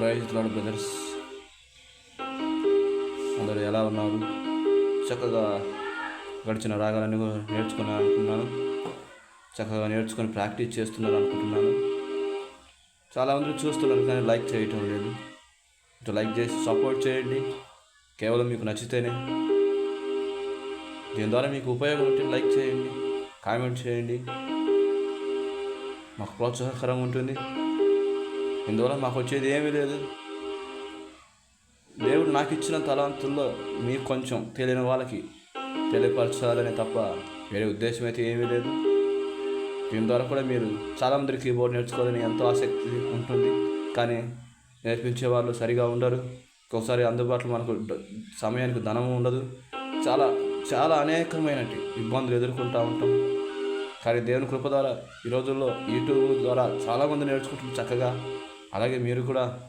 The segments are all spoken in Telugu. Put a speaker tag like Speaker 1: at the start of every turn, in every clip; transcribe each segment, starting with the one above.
Speaker 1: ప్రైజ్ లాడ్ బ్రదర్స్ అందరూ ఎలా ఉన్నారు? చక్కగా గడిచిన రాగాలని కూడా నేర్చుకున్నాను అనుకున్నాను. చక్కగా నేర్చుకొని ప్రాక్టీస్ చేస్తున్నారు అనుకుంటున్నాను. చాలామంది చూస్తున్నారు కానీ లైక్ చేయటం లేదు. ఇటు లైక్ చేసి సపోర్ట్ చేయండి. కేవలం మీకు నచ్చితేనే. దీని ద్వారా మీకు ఉపయోగం ఉంటే లైక్ చేయండి కామెంట్ చేయండి. మాకు ప్రోత్సాహకరంగా ఉంటుంది. ఇందువల్ల మాకు వచ్చేది ఏమీ లేదు. దేవుడు నాకు ఇచ్చిన తలాంతుల్లో మీకు కొంచెం తెలియని వాళ్ళకి తెలియపరచాలనే తప్ప వేరే ఉద్దేశం అయితే ఏమీ లేదు. దీని ద్వారా కూడా మీరు చాలామంది కీబోర్డ్ నేర్చుకోవాలని ఎంతో ఆసక్తి ఉంటుంది. కానీ నేర్పించే వాళ్ళు సరిగా ఉండరు. ఒక్కొక్కసారి అందుబాటులో మనకు సమయానికి ధనము ఉండదు. చాలా చాలా అనేకమైన ఇబ్బందులు ఎదుర్కొంటూ ఉంటాం. కానీ దేవుని కృప ద్వారా ఈ రోజుల్లో యూట్యూబ్ ద్వారా చాలామంది నేర్చుకుంటున్నారు చక్కగా. అలాగే మీరు కూడా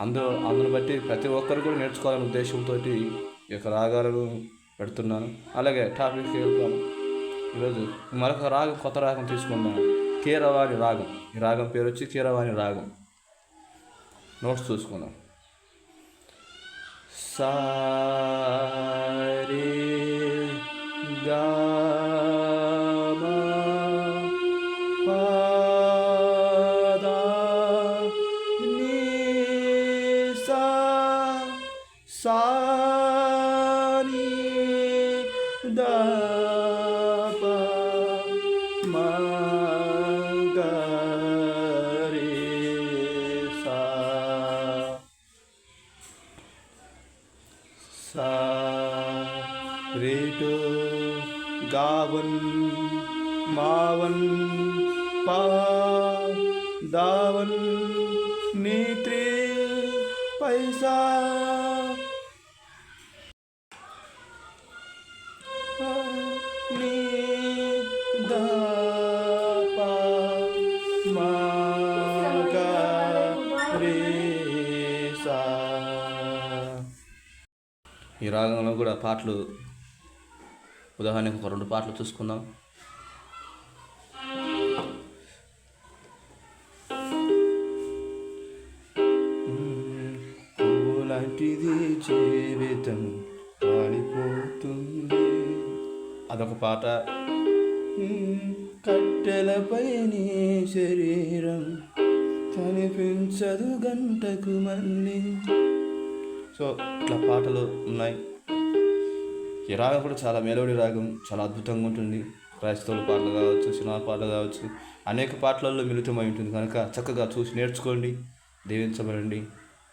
Speaker 1: అందరూ అందును బట్టి ప్రతి ఒక్కరు కూడా నేర్చుకోవాలనే ఉద్దేశంతో ఈ యొక్క రాగాలను పెడుతున్నాను. అలాగే టాపిక్ వెళ్తాం ఈరోజు మరొక రాగం కొత్త రాగం తీసుకుందాం. కీరవాణి రాగం. ఈ రాగం పేరు వచ్చి కీరవాణి రాగం. నోట్స్ చూసుకుందాం. సారే గా सा सा नी गा रे सा सा गावन मावन पा పైసా ఈ రాగంలో కూడా పాటలు ఉదాహరణకు ఒక రెండు పాటలు చూసుకుందాం. లాంటిది జీవితం కాలిపోతుంది అదొక పాట. కట్టెలపై నీ శరీరం కనిపించదు గంటకు మళ్ళీ. సో ఇట్లా పాటలు ఉన్నాయి. ఈ రాగం కూడా చాలా మెలోడీ రాగం చాలా అద్భుతంగా ఉంటుంది. క్రైస్తవుల పాటలు కావచ్చు సినిమా పాటలు కావచ్చు అనేక పాటలలో మిళితమై ఉంటుంది. కనుక చక్కగా చూసి నేర్చుకోండి దీవించబడండి.